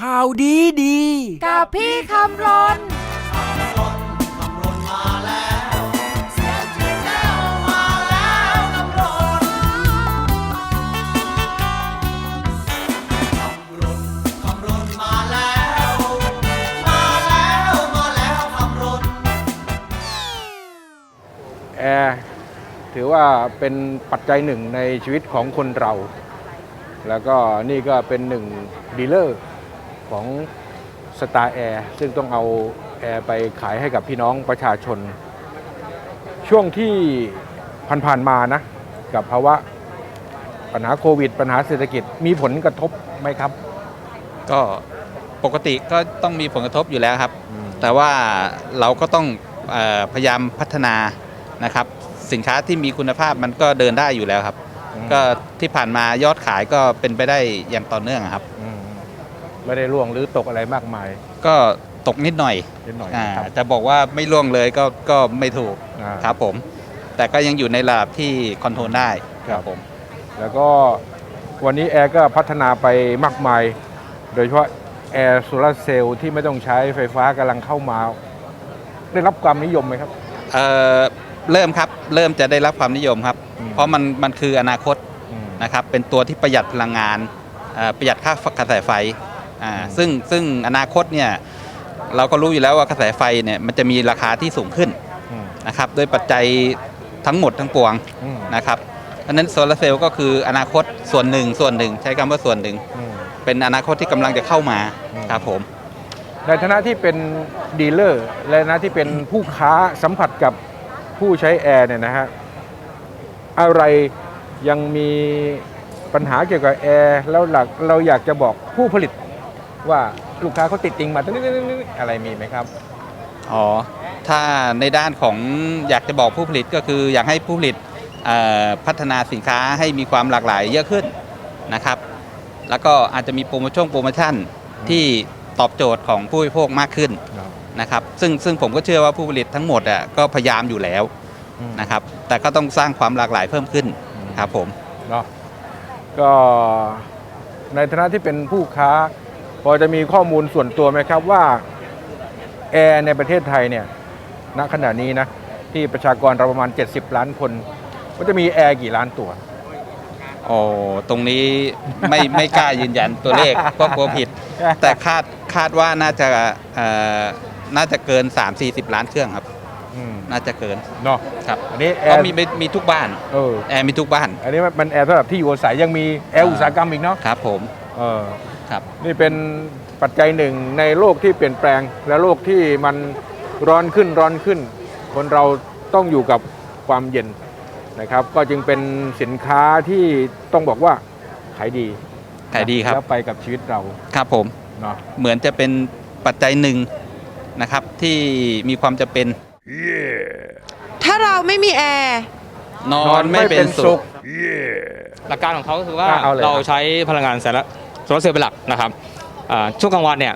ข่าวดีดี กับพี่คำรนแอร์ถือว่าเป็นปัจจัยหนึ่งในชีวิตของคนเรา แล้วก็นี่ก็เป็นหนึ่งดีลเลอร์ ของสตาร์แอร์ซึ่งต้องเอาแอร์ไปขายให้กับพี่น้องประชาชน ช่วงที่ผ่านๆมานะกับภาวะปัญหาโควิด ปัญหาเศรษฐกิจมีผลกระทบไหมครับ ก็ปกติก็ต้องมีผลกระทบอยู่แล้วครับ อืม แต่ว่าเราก็ต้องเออพยายามพัฒนานะครับ สินค้าที่มีคุณภาพมันก็เดินได้อยู่แล้วครับ ก็ที่ผ่านมายอดขายก็เป็นไปได้อย่างต่อเนื่องครับ อืม ไม่ได้ร่วงหรือตกอะไรมากมายก็ตกนิดหน่อยนิดหน่อยอ่านะครับ จะบอกว่าไม่ร่วงเลยก็ก็ไม่ถูกอ่า ครับผม แต่ก็ยังอยู่ในระดับที่คอนโทรลได้ครับ ผม แล้วก็วันนี้แอร์ก็พัฒนาไปมากมาย โดยเฉพาะแอร์โซลาร์เซลล์ที่ไม่ต้องใช้ไฟฟ้ากำลังเข้ามา ได้รับความนิยมไหมครับ เอ่อเริ่มครับเริ่มจะได้รับความนิยมครับ อืม เพราะมันมันคืออนาคตอืมนะครับ เป็นตัวที่ประหยัดพลังงานเอ่อประหยัดค่ากระแสไฟ อ่าอืมซึ่งซึ่งอนาคตเนี่ยเราก็รู้อยู่แล้วว่ากระแสไฟเนี่ยมันจะมีราคาที่สูงขึ้นอืม นะครับด้วยปัจจัยทั้งหมดทั้งปวงอืม นะครับเพราะฉะนั้นโซลาร์เซลล์ก็คืออนาคตส่วนหนึ่งส่วนหนึ่ง ใช้คำว่าส่วนหนึ่ง อืม เป็นอนาคตที่กำลังจะเข้ามาอืม ครับผม ในฐานะที่เป็นดีลเลอร์และฐานะที่เป็นผู้ค้าสัมผัสกับผู้ใช้แอร์เนี่ยนะฮะอะไรยังมีปัญหาเกี่ยวกับแอร์แล้วหลักเราอยากจะบอกผู้ผลิต ว่าลูกค้าเขาติดติงมาตรงนี้อะไรมีไหมครับ อ๋อ ถ้าในด้านของอยากจะบอกผู้ผลิตก็คืออยากให้ผู้ผลิตเอ่อพัฒนาสินค้าให้มีความหลากหลายเยอะขึ้นนะครับ แล้วก็อาจจะมีโปรโมชั่นโปรโมชั่นที่ตอบโจทย์ของผู้บริโภคมากขึ้นนะครับซึ่งซึ่งผมก็เชื่อว่าผู้ผลิตทั้งหมดอะก็พยายามอยู่แล้วนะครับแต่ก็ต้องสร้างความหลากหลายเพิ่มขึ้นครับผมเนาะก็ในฐานะที่เป็นผู้ค้า พอจะมีข้อมูลส่วนตัวไหมครับว่าแอร์ในประเทศไทยเนี่ยณขณะนี้นะที่ประชากรเราประมาณ 70 ล้านคนก็จะมีแอร์กี่ล้านตัว โอ้ตรงนี้ไม่ ไม่กล้ายืนยันตัวเลขเพราะกลัวผิด แต่คาดคาดว่าน่าจะเอ่อน่าจะเกิน 3-40 ล้านเครื่องครับ อืมน่าจะเกินเนาะครับอันนี้แอเพราะร์มีมีมีทุกบ้าน เออแอร์มีทุกบ้านอันนี้มันแอร์สำหรับที่อยู่อาศัยยังมีแอร์อุตสาหกรรมอีกเนาะครับผม เออ ครับนี่เป็นปัจจัยหนึ่งในโลกที่เปลี่ยนแปลง และโลกที่มันร้อนขึ้นร้อนขึ้น คนเราต้องอยู่กับความเย็นนะครับ ก็จึงเป็นสินค้าที่ต้องบอกว่าขายดีขายดีครับแล้วไปกับชีวิตเราครับผมเนาะเหมือนจะเป็นปัจจัยหนึ่งนะครับที่มีความจะเป็น ถ้าเราไม่มีแอร์ นอนไม่เป็นสุข หลักการของเขาก็คือว่าอะเอาเลยเราครับใช้พลังงานแสงและโซลาร์เซลล์เป็นหลักนะครับช่วงกลางวันเนี่ย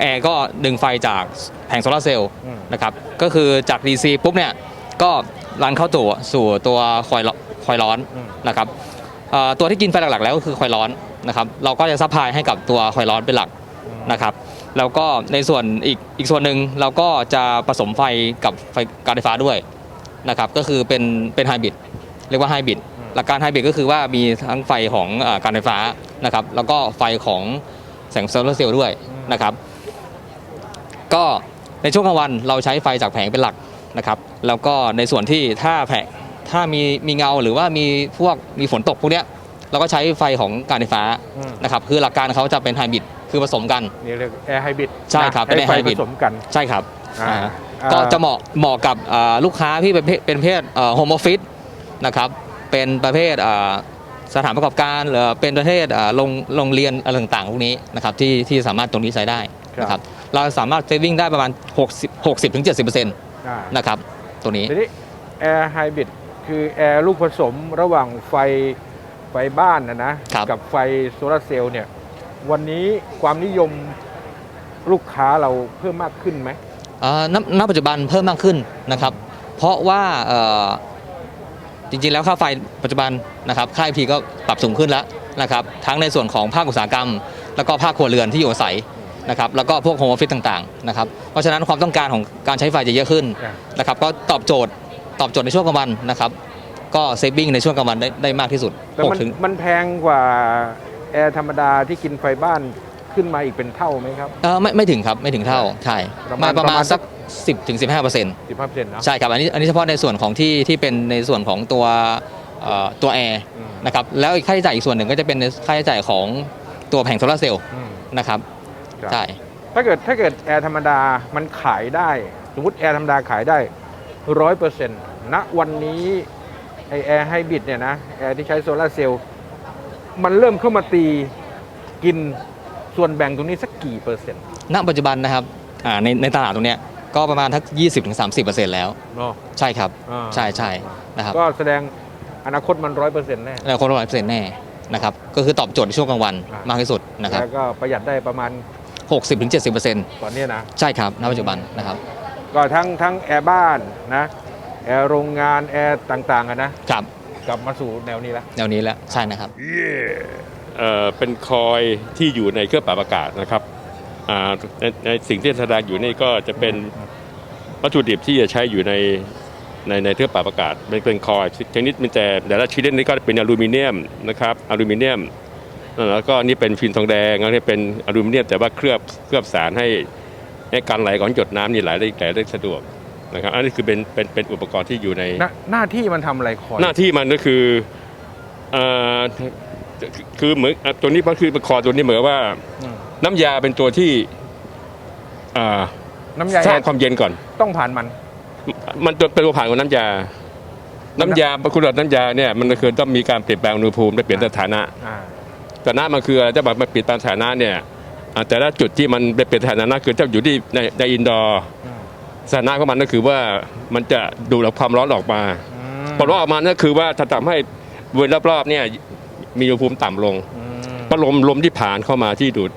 แอร์ก็ดึงไฟจากแผงโซลาร์เซลล์นะครับก็คือจาก DC ปุ๊บเนี่ยก็รันเข้าตัวสู่ตัวคอยล์คอยล์ร้อนนะครับตัวที่กินไฟหลักๆ แล้วก็คือคอยล์ร้อนนะครับเราก็จะซัพพลายให้กับตัวคอยล์ร้อนเป็นหลักนะครับแล้วก็ในส่วนอีกอีกส่วนหนึ่งเราก็จะผสมไฟกับไฟการไฟฟ้าด้วยนะครับก็คือเป็นเป็นไฮบริดเรียกว่าไฮบริด หลักการไฮบริดก็คือว่ามีทั้งไฟของเออการไฟฟ้านะครับ แล้วก็ไฟของแสงโซลาร์เซลล์ด้วยนะครับ ก็ในช่วงกลางวันเราใช้ไฟจากแผงเป็นหลักนะครับ แล้วก็ในส่วนที่ถ้าแผงถ้ามีมีเงาหรือว่ามีพวกมีฝนตกพวกเนี้ยเราก็ใช้ไฟของการไฟฟ้าอืมนะครับ คือหลักการเขาจะเป็นไฮบริดคือผสมกันนี่เรียกแอร์ไฮบริดใช่ครับเป็นใช้ไฟ air hybrid ผสมกันใช่ครับอ่าอ่าอ่าก็จะเหมาะเหมาะกับอ่าลูกค้าที่เป็นเพศเป็นเพศโฮมออฟฟิศนะครับ เป็นประเภทอ่าสถานประกอบการหรือเป็นประเภทอ่าโรงโรงเรียนอะไรต่างๆพวกนี้นะครับที่ที่สามารถตรงนี้ใช้ได้นะครับเราสามารถเซฟวิ่งได้ประมาณ 60 60ถึง70%นอ่าะครับตัวนี้ทีนี้แอร์ไฮบริดคือแอร์ลูกผสมระหว่างไฟไฟบ้านนะนะครับกับไฟโซลาร์เซลล์เนี่ยวันนี้ความนิยมลูกค้าเราเพิ่มมากขึ้นไหมอ่าณณปัจจุบันเพิ่มมากขึ้นนะครับ เพราะว่าเอ่อ จริงๆ แล้วค่าไฟปัจจุบันนะครับค่า IP ก็ปรับสูงขึ้นแล้วนะครับทั้งในส่วนของภาคอุตสาหกรรม แล้วก็ภาคครัวเรือนที่อยู่อาศัยนะครับแล้วก็พวกโฮมออฟฟิศต่างๆนะครับเพราะฉะนั้นความต้องการของการใช้ไฟจะเยอะขึ้นอ่านะครับก็ตอบโจทย์ตอบโจทย์ในช่วงกลางวันนะครับก็เซฟบิ้งในช่วงกลางวันได้ได้มากที่สุดแต่มัน6ถึงมันแพงกว่าแอร์ธรรมดาที่กินไฟบ้านขึ้นมาอีกเป็นเท่าไหมครับเออไม่ไม่ถึงครับไม่ถึงเท่าใช่ประมาณมาประมาประมาณณสัก 10ถึง15เปอร์เซ็นต์15เปอร์เซ็นต์นะ ใช่ครับอันนี้อันนี้เฉพาะในส่วนของที่ที่เป็นในส่วนของตัวเอ่อตัวแอร์อืม นะครับแล้วอีกค่าใช้จ่ายอีกส่วนหนึ่งก็จะเป็นในค่าใช้จ่ายของตัวแผงโซลาร์เซลล์อืมนะครับครับใช่ถ้าเกิดถ้าเกิดแอร์ธรรมดามันขายได้ สมมติแอร์ธรรมดาขายได้ร้อยเปอร์เซ็นต์ณวันนี้ไอแอร์ไฮบริดเนี่ยนะแอร์ที่ใช้โซลาร์เซลล์มันเริ่มเข้ามาตีกินส่วนแบ่งตรงนี้สักกี่เปอร์เซ็นต์ ณปัจจุบันนะครับอ่าในในตลาดตรงเนี้ย ก็ประมาณทัก 20-30%แล้ว เนาะใช่ครับ อ่าใช่ใช่นะครับก็แสดงอนาคตมันร้อยเปอร์เซ็นต์แน่ แล้วคนร้อยเปอร์เซ็นต์แน่นะครับ ก็คือตอบโจทย์ในช่วงกลางวันอ่าม มากที่สุดนะครับแล้วก็ประหยัดได้ประมาณ60-70%ตอนเนี้ยนะ ใช่ครับ ณ ปัจจุบันนะครับ ก็ทั้งทั้งแอร์บ้านนะ แอร์โรงงานแอร์ต่างๆอะนะ ครับ กลับมาสู่แนวนี้แล้วแนวนี้แล้วใช่นะครับ เอ่อเป็นคอยที่อยู่ในเครื่องปรับอากาศนะครับอ่าในในสิ่งที่แสดงอยู่นี่ก็จะเป็น วัตถุดิบที่จะใช้อยู่ในในในเครื่องปรับอากาศมันเป็นคอยชนิดมันแต่แต่ละชนิดนี้ก็เป็นอลูมิเนียมนะครับอลูมิเนียมแล้วก็นี่เป็นฟิล์มทองแดงแล้วนี่เป็นอลูมิเนียมแต่ว่าเคลือบเคลือบสารให้ให้การไหลของหยดน้ำนี่ไหลได้ไหลได้สะดวกนะครับอันนี้คือเป็นเป็นเป็นอุปกรณ์ที่อยู่ในหน้าหน้าที่มันทำอะไรคอยหน้าที่มันก็คือเอ่อคือเหมือนอะตัวนี้มันคือคอตัวนี้เหมือนว่าอืมน้ำยาเป็นตัวที่อ่า น้ำยาสร้างแอร์ความเย็นก่อน ต้องผ่านมัน มันจะเป็นตัวผ่านของน้ำยา น้ำยาคุณภาพน้ำยาเนี่ยมันก็คือต้องมีการเปลี่ยนแปลงอุณหภูมิและเปลี่ยนสถานะอ่าสถานะมันคืออะไรจะบอกมาเปลี่ยนแปลงสถานะเนี่ยอะแต่ละจุดที่มันเปลี่ยนสถานะคือจะอยู่ที่ในในอินดอร์อืมสถานะของมันก็คือว่ามันจะดูดเอาความร้อนออกมาอืมพอร้อนออกมานั่นคือว่าจะทำให้บริเวณรอบๆเนี่ยมีอุณหภูมิต่ำลงอืมพัดลมลมที่ผ่านเข้ามาที่ดูด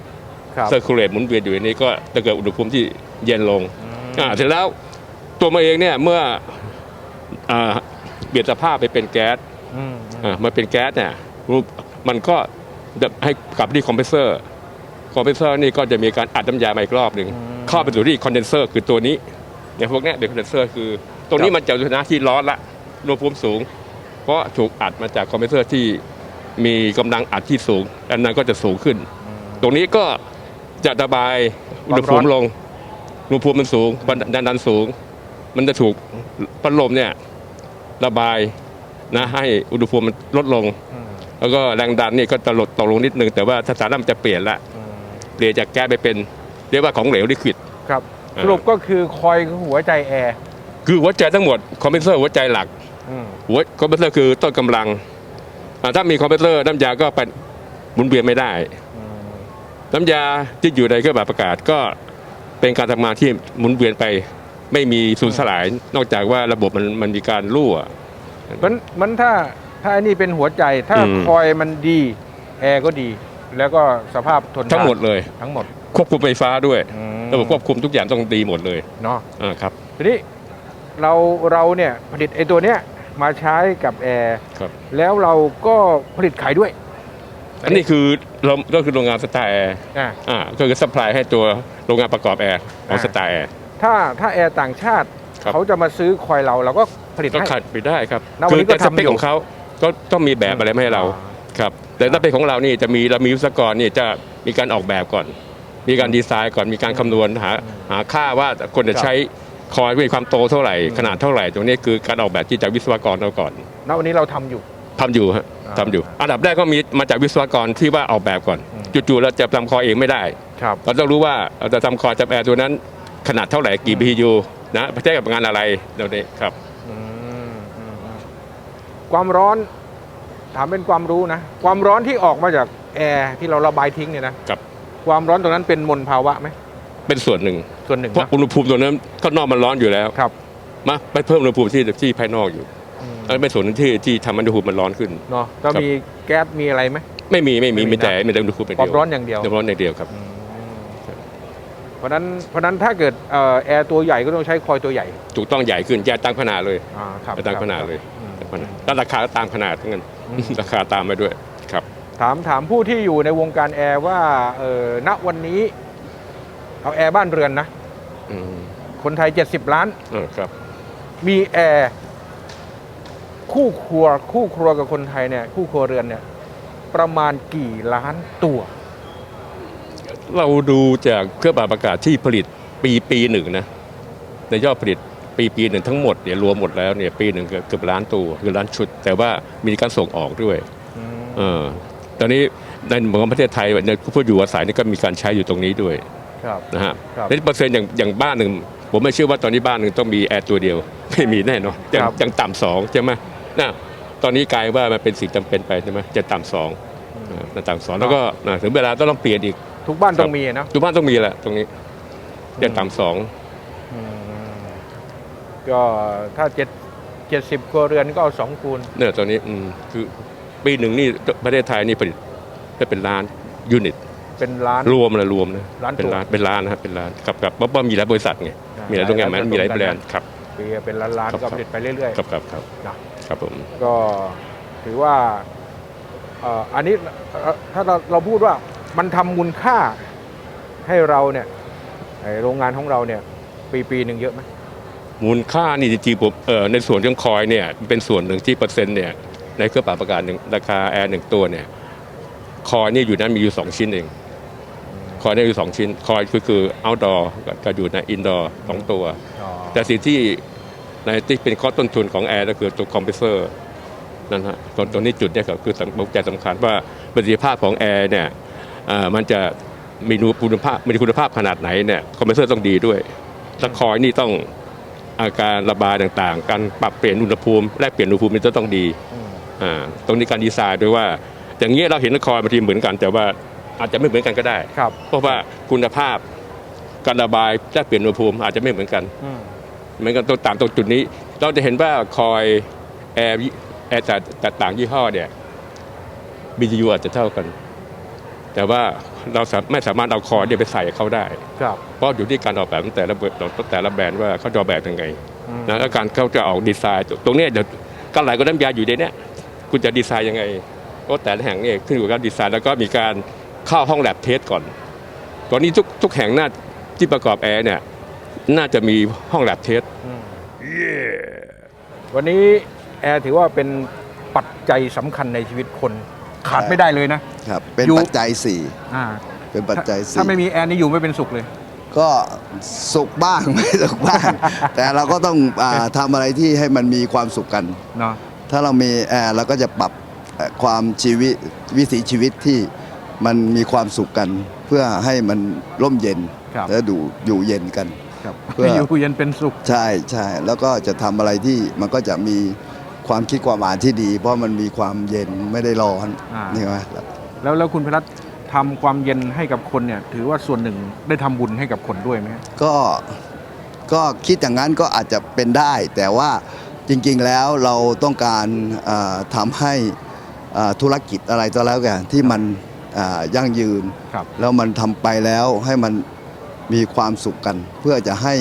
ครับเซอร์คูลเลตหมุนเวียนอยู่ในนี้ก็จะเกิดอุณหภูมิที่ เย็นลงอืมอ่าเสร็จแล้วตัวมันเองเนี่ยเมื่ออ่าเปลี่ยนสภาพไปเป็นแก๊สอืมอ่ามันเป็นแก๊สเนี่ยรูปมันก็จะให้กลับที่คอมเพรสเซอร์คอมเพรสเซอร์นี่ก็จะมีการอัดน้ำยามาอีกรอบหนึ่งเข้าไปสู่ที่คอนเดนเซอร์คือตัวนี้เนี่ยพวกเนี้ยเดี๋ยวคอนเดนเซอร์คือ ตรงนี้มันจะอยู่ในที่ร้อนละอุณหภูมิสูง เพราะถูกอัดมาจากคอมเพรสเซอร์ที่มีกำลังอัดที่สูงอันนั้นก็จะสูงขึ้น ตรงนี้ก็จะระบายอุณหภูมิลง อุณหภูมิมันสูงดันดันสูง มันจะถูกพัดลมเนี่ยระบายนะให้อุณหภูมิมันลดลงอืมแล้วก็แรงดันนี่ก็จะลดตกลงนิดนึง แต่ว่าสถานะมันจะเปลี่ยนละอืมเปลี่ยนจากแก๊สไปเป็นเรียกว่าของเหลวลิควิดครับอ่าสรุปก็คือคอยคือหัวใจแอร์คือหัวใจทั้งหมดคอมเพรสเซอร์หัวใจหลักอืมหัวคอมเพรสเซอร์คือต้นกำลังอ่าถ้ามีคอมเพรสเซอร์น้ำยาก็ไปหมุนเวียนไม่ได้อืมน้ำยาที่อยู่ในเครื่องแบบประกาศก็ เป็นการทำงานที่หมุนเวียนไปไม่มีสูญสลาย นอกจากว่าระบบมันมันมีการรั่วมันมันถ้าถ้าอันนี้เป็นหัวใจถ้าอืมคอยมันดีแอร์ก็ดี แล้วก็สภาพทนทานทั้งหมดเลยทั้งหมด ควบคุมไฟฟ้าด้วยอืมระบบควบคุมทุกอย่างต้องดีหมดเลยเนาะอ่าครับทีนี้เราเราเนี่ยผลิตไอ้ตัวเนี้ยมาใช้กับแอร์ครับแล้วเราก็ผลิตขายด้วย อันนี้คือเราก็คือโรงงานสตาร์แอร์อ่าอ่าก็คือซัพพลายให้ตัวโรงงานประกอบแอร์ของอ่าสตาร์แอร์ ถ้าถ้าแอร์ต่างชาติ ครับ เขาจะมาซื้อคอยเราเราก็ผลิตก็ให้ ขัดไปได้ครับณวันนี้คือแต่ก็สทำเปคอยู่ของเขาก็ต้องมีแบบอะไรมาให้เราครับแต่ถ้าเป็นของเรานี่จะมีเรามีวิศวกรนี่จะมีการออกแบบก่อน มีการดีไซน์ก่อนมีการคำนวณหาหาค่าว่าคนจะใช้คอยมีความโตเท่าไหร่ขนาดเท่าไหร่ ตรงนี้คือการออกแบบที่จากวิศวกรเราก่อนณวันนี้เราทำอยู่ ทำอยู่ฮะอ่า ทำอยู่ อันดับแรกก็มีมาจากวิศวกรที่ว่าออกแบบก่อนอืมจู่ๆเราจะทำคอเองไม่ได้ ครับ เราต้องรู้ว่าเราจะทำคอจับแอร์ตัวนั้นขนาดเท่าไหร่กี่ BTU นะใช้กับงานอะไรเดี๋ยวนี้ครับ อืมอืมอืมความร้อนถามเป็นความรู้นะ ความร้อนที่ออกมาจากแอร์ที่เราระบายทิ้งเนี่ยนะครับ ความร้อนตรงนั้นเป็นมลภาวะไหมเป็นส่วนหนึ่ง ส่วนหนึ่งเพราะนะอุณหภูมิตัวนั้นข้างนอกมันร้อนอยู่แล้วครับ มาไปเพิ่มอุณหภูมิที่ที่ภายนอกอยู่ อืมอันนนเป็นส่วนหนึงที่ที่ทำให้อุณหภูมิมันร้อนขึ้น เนาะก็มีแก๊สมีอะไรไหม ไม่มีไม่มีไม่มีมีแต่นะ มีแต่อุณหภูมิอย่างควาเดีมยวร้อนอย่างเดียว ความร้อนอย่างเดียวครับอืมเพราะฉะนั้นเพราะฉะนั้นถ้าเกิดเอ่อแอร์ตัวใหญ่ก็ต้องใช้คอยตัวใหญ่ถูกต้องใหญ่ขึ้นแยกตามขนาดเลยอ่าครับตามขนาดเลยอืมแล้วราคาก็ตามขนาดทั้งนั้น อืม ราคาตามไปด้วยครับ ถามถามผู้ที่อยู่ในวงการแอร์ว่าเออณวันนี้เอาแอร์บ้านเรือนนะ อืมคนไทย 70 ล้าน เออครับ มีแอร์ คู่ครัวคู่ครัวกับคนไทยเนี่ยคู่ครัวเรือนเนี่ยประมาณกี่ล้านตัว เราดูจากเครื่องปรับอากาศที่ผลิตปีปีหนึ่งนะในยอดผลิตปีปีหนึ่งทั้งหมดเนี่ยรวมหมดแล้วเนี่ยปีหนึ่งเกือบเกือบล้านตัวคือล้านชุด แต่ว่ามีการส่งออกด้วยเออตอนนี้ในเมืองประเทศไทยในผู้อยู่อาศัยนี่ก็มีการใช้อยู่ตรงนี้ด้วยครับนะฮะครับในเปอร์เซ็นต์อย่างอย่างบ้านหนึ่งผมไม่เชื่อว่าตอนนี้บ้านหนึ่งต้องมีแอร์ตัวเดียว ไม่มีแน่นอนอย่างครับอย่างต่ำสองใช่ไหม นะตอนนี้กลายว่ามันเป็นสิ่งจำเป็นไปใช่ไหมจะต่ำสองอ่าต่ำสองแล้วก็อ่าถึงเวลาต้องเปลี่ยนอีกทุกบ้านต้อคงรับมีอะเนาะทุกบ้านต้องมีแหละตรงนี้จะต่ำสองอืมก็ถ้าเจ็ดเจ็ดสิบครัวเรือนก็เอาสองคูณเนี่ยตอนนี้อืมคือปีหนึ่งนี่ประเทศไทยนี่ผลิตได้เป็นล้านยูนิต เป็นล้าน รวมเลยรวมนะล้านเป็นตัวล้านเป็นล้านนะครับเป็นล้านครับครับเพราะว่ามีหลายบริษัทไงอ่ามีหลายโรงงานหลายมีหลายผสมกันแบรนด์ครับปีละเป็นล้านล้านครับก็ผลิตไปเรื่อยครับครับครับ ๆนะ ครับผม ก็ถือว่าเอ่ออันนี้เอ่อถ้าเราเราพูดว่ามันทำมูลค่าให้เราเนี่ยไอ้โรงงานของเราเนี่ย ปีปีหนึ่งเยอะไหมมูลค่านี่จริงๆผมเออในส่วนของคอยเนี่ยเป็นส่วนหนึ่งที่เปอร์เซ็นต์เนี่ยในเครื่องปรับอากาศหนึ่งราคาแอร์หนึ่งตัวเนี่ยคอยนี่อยู่นั้นมีอยู่สองชิ้นเองคอยเนี่ยอยู่สองชิ้นคอยคือคือ outdoor กับอยู่ใน indoor สองตัว แต่สิ่งที่ ในที่เป็นข้อต้นทุนของแอร์ก็คือตัวคอมเพรสเซอร์นั่นฮะตรงตรงนี้จุดเนี่ยก็คือสำคัญสำคัญว่าประสิทธิภาพของแอร์เนี่ยเอ่อมันจะมีคุณภาพมีคุณภาพขนาดไหนเนี่ยคอมเพรสเซอร์ต้องดีด้วยแล้วคอยนี่ต้องอาการระบายต่างๆ การปรับเปลี่ยนอุณหภูมิแลกเปลี่ยนอุณหภูมิมันจะต้องดีอ่าตรงนี้การดีไซน์ด้วยว่า อย่างเงี้ยเราเห็นคอยบางทีเหมือนกัน แต่ว่าอาจจะไม่เหมือนกันก็ได้ครับเพราะว่าคุณภาพการระบายแลกเปลี่ยนอุณหภูมิอาจจะไม่เหมือนกันอืม เหมือนกันตรงตามตรงจุดนี้ เราจะเห็นว่าคอยแอร์ยี่แอร์แต่แต่ต่างยี่ห้อเนี่ย BTU อาจจะเท่ากัน แต่ว่าเราสาไม่สามารถเอาคอยเนี่ยไปใส่เขาได้ครับเพราะอยู่ที่การออกแบบของแต่ละเบอร์ของแต่ละแบรนด์ว่าเขาจะออกแบบยังไงอืมนะแล้วการเขาจะออกดีไซน์ ตรงเนี้ยเดี๋ยวการไหลก็น้ำยาอยู่ในเนี้ยคุณจะดีไซน์ยังไงเพราะแต่ละแห่งเนี่ยขึ้นอยู่กับการดีไซน์แล้วก็มีการเข้าห้องแลบเทสก่อน ตอนนี้ทุกทุกแห่งน่าที่ประกอบแอร์เนี่ย น่าจะมีห้องแลบเทสวันนี้แอร์ถือว่าเป็นปัจจัยสำคัญในชีวิตคนขาดไม่ได้เลยนะ ครับ เป็นอยู่ ปัจจัยสี่อ่าเป็นปัจจัยถ้าสี่ถ้าไม่มีแอร์นี่อยู่ไม่เป็นสุขเลย ก็สุขบ้าง ไม่สุขบ้าง แต่เราก็ต้องอาทำอะไรที่ให้มันมีความสุขกัน เนาะ ถ้าเรามีแอร์เราก็จะปรับเอ่อความชีวิตวิถีชีวิตที่มันมีความสุขกัน เพื่อให้มันร่มเย็นครับ และดูอยู่เย็นกัน ครับเพื่ออยู่เย็นเป็นสุข ใช่ใช่แล้วก็จะทำอะไรที่มันก็จะมีความคิดความอ่านที่ดี เพราะมันมีความเย็นไม่ได้ร้อนอ่านี่ไหมแล้วแล้วคุณพิรัตน์ทำความเย็นให้กับคนเนี่ยถือว่าส่วนหนึ่งได้ทำบุญให้กับคนด้วยไหมก็ก็คิดอย่างนั้นก็อาจจะเป็นได้ แต่ว่าจริงๆแล้วเราต้องการเอ่อทำให้เอ่อธุรกิจอะไรก็แล้วกันที่มันเอ่อยั่งยืนครับแล้วมันทำไปแล้วให้มัน มีความสุขกัน เพื่อจะให้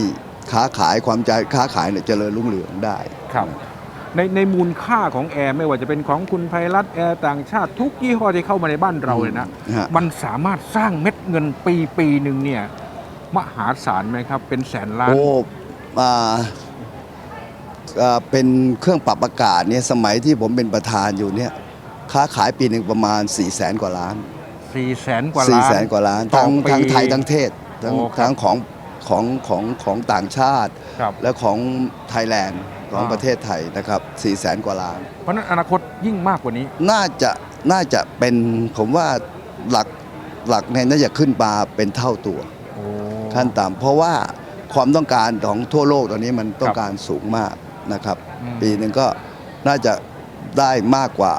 ค้าขายความใจค้าขายเนี่ยเจริญรุ่งเรืองได้ ครับ ในในมูลค่าของแอร์ไม่ว่าจะเป็นของคุณไพรัตน์แอร์ต่างชาติทุกยี่ห้อที่เข้ามาในบ้านเราเลยนะ ฮะ มันสามารถสร้างเม็ดเงินปีปีหนึ่งเนี่ย มหาศาลไหมครับ เป็นแสนล้าน โอ้อ่าอ่าเป็นเครื่องปรับอากาศเนี่ยสมัยที่ผมเป็นประธานอยู่เนี่ยค้าขายปีหนึ่งประมาณ4 0 0แสนกว่าล้านสี่แสนกว่า4ล้านแสนกว่าล้านต่อทั้งปีทั้งไทยทั้งเทศ ทั้งโอ้ครับทั้งของของของของต่างชาติ ครับ และของไทยแลนด์ของอ่า ประเทศไทยนะครับ4 0 0แสนกว่าล้าน เพราะฉะนั้นอนาคตยิ่งมากกว่านี้ น่าจะน่าจะเป็นผมว่าหลักหลักเนี่ยน่าจะขึ้นมาเป็นเท่าตัวโอ้ ขั้นต่ำเพราะว่าความต้องการของทั่วโลกตอนนี้มันต้องการสูงมากนะครับ อืม ปีหนึ่งก็น่าจะได้มากกว่า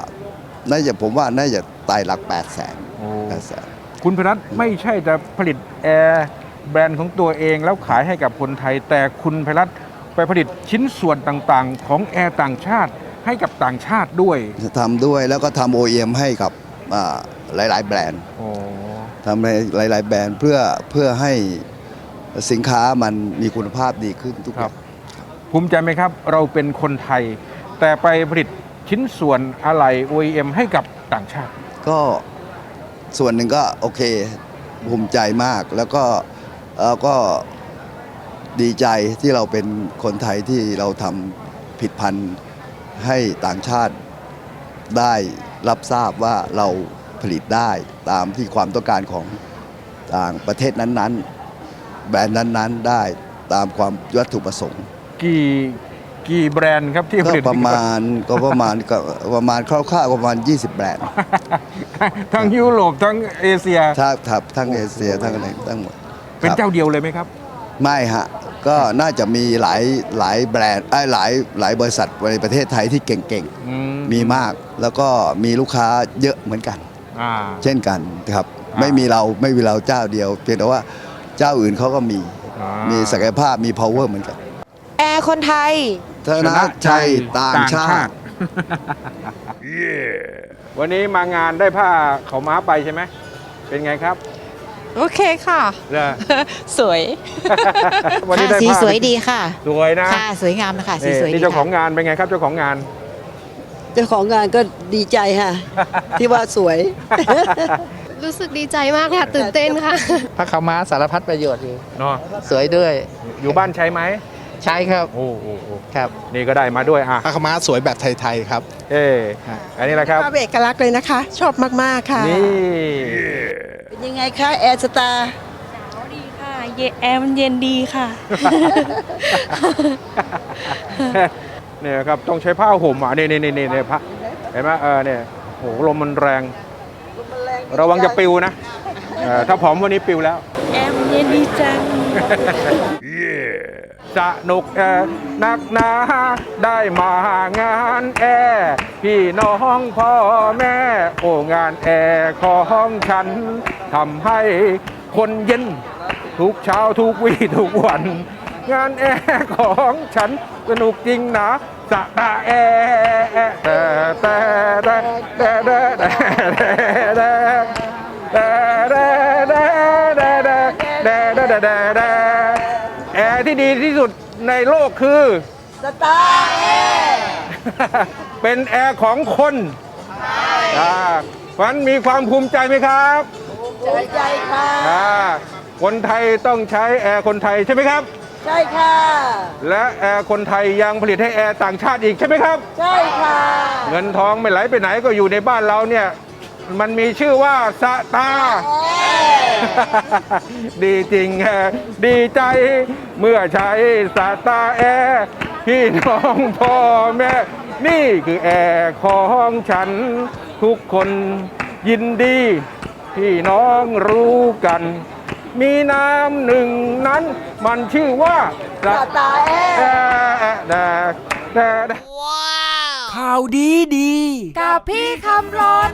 น่าจะผมว่าน่าจะไต่หลัก 8 0 0แสนโอ้ แปดแสน คุณพิรัตน์ไม่ใช่จะผลิตแอร์แบรนด์ของตัวเองแล้วขายให้กับคนไทย แต่คุณพิรัตน์ไปผลิตชิ้นส่วนต่างๆ ของแอร์ต่างชาติให้กับต่างชาติด้วยทำด้วยแล้วก็ทำ OEM ให้กับอ่าหลายๆ แบรนด์โอ้ทำให้หลาย ๆ แบรนด์เพื่อเพื่อให้สินค้ามันมีคุณภาพดีขึ้นทุกคอรับย่างภูมิใจไหมครับ เราเป็นคนไทย แต่ไปผลิตชิ้นส่วนอะไหล่ OEM ให้กับต่างชาติ ก็ ส่วนหนึ่งก็โอเคภูมิใจมาก แล้วก็แล้วก็ดีใจที่เราเป็นคนไทยที่เราทำผิดพันธ์ให้ต่างชาติได้รับทราบว่าเราผลิตได้ตามที่ความต้องการของต่างประเทศนั้นๆ แบรนด์นั้นๆได้ตามความวัตถุประสงค์ กี่กี่แบรนด์ครับที่ผก็ลิตประมาณก็ประมาณก็ประมาณคร่าวๆประมาณ 20 แบรนด์ ทั้งยุโรปทั้งเอเชียถ้าทับทั้งเอเชียทั้งอะไรทั้งหมดเป็นครับเจ้าเดียวเลยไหมครับ ไม่ฮะก็น่าจะมีหลายหลายแบรนด์ไอ้ยหลายหลายบริษัทในประเทศไทยที่เก่งอืม ๆมีมากแล้วก็มีลูกค้าเยอะเหมือนกัน อ่า เช่นกันครับ อ่าไม่มีเราไม่มีเราเจ้าเดียว เพียงแต่ว่าเจ้าอื่นเขาก็มี อ่ามีมีศักยภาพมี power เหมือนกันแอร์คนไทย ธนชัยต่างชาติ วันนี้มางานได้ผ้าเขาวม้าไปใช่ไหม เป็นไงครับโอเคค่ะ เหรอ สวย วันนี้ค่ะได้สีผ้าสวยดีค่ะ สวยนะค่ะสวยงามนะคะสีนี่สวยดีนี่เจ้าของค่ะงานเป็นไงครับ เจ้าของงาน เจ้าของงานก็ดีใจค่ะ ที่ว่าสวย รู้สึกดีใจมากค่ะ ตื่นเต้นค่ะ พระขาวม้าสารพัดประโยชน์อยู่ เนาะสวยด้วย อยู่บ้านใช้ไหม ใช้ครับโอ้โอ้โอ้ครับนี่ก็ได้มาด้วยอะพระขาวม้าสวยแบบไทยๆครับ เอ๊อันนี้แหละครับภาพเอกลักษณ์เลยนะคะ ชอบมากๆค่ะ นี่เป็นยังไงคะแอร์สตาร์ดีค่ะเยแอร์มันเย็นดีค่ะ เนี่ยครับต้องใช้ผ้าห่มอะนี่นี่นี่นี่เนี่ยผ้าเห็นไหมเออเนี่ยโอ้โหลมมันแรง ระวังจะปิวนะ เออถ้าผอมวันนี้ปิวแล้ว แอร์มันเย็นดีจัง สนุกแอร์นักหนาได้มางานแอร์พี่น้องพ่อแม่ โอ้งานแอร์ของฉันทำให้คนเย็น ทุกเช้าทุกวี่ทุกวัน งานแอร์ของฉันสนุกจริงนะสะตาแอร์แต่แต่แต่แต่แต่แต่แต่ แอร์ที่ดีที่สุดในโลกคือสตาร์แอร์เป็นแอร์ของคนใช่ฟันมีความภูมิใจไหมครับภูมิใจค่ะคนไทยต้องใช้แอร์คนไทยใช่ไหมครับใช่ค่ะ และแอร์คนไทยยังผลิตให้แอร์ต่างชาติอีกใช่ไหมครับ ใช่ค่ะ เงินทองไม่ไหลไปไหนก็อยู่ในบ้านเราเนี่ย มันมีชื่อว่าสตาร์ดีจริงแฮะดีใจเมื่อใช้สตาร์แอร์พี่น้องพ่อแม่ นี่คือแอร์ของฉัน ทุกคนยินดี พี่น้องรู้กัน มีน้ำหนึ่งนั้น มันชื่อว่าสสตาร์แอร์แอร์แดดแดดข่าวดีดี กับพี่คำรน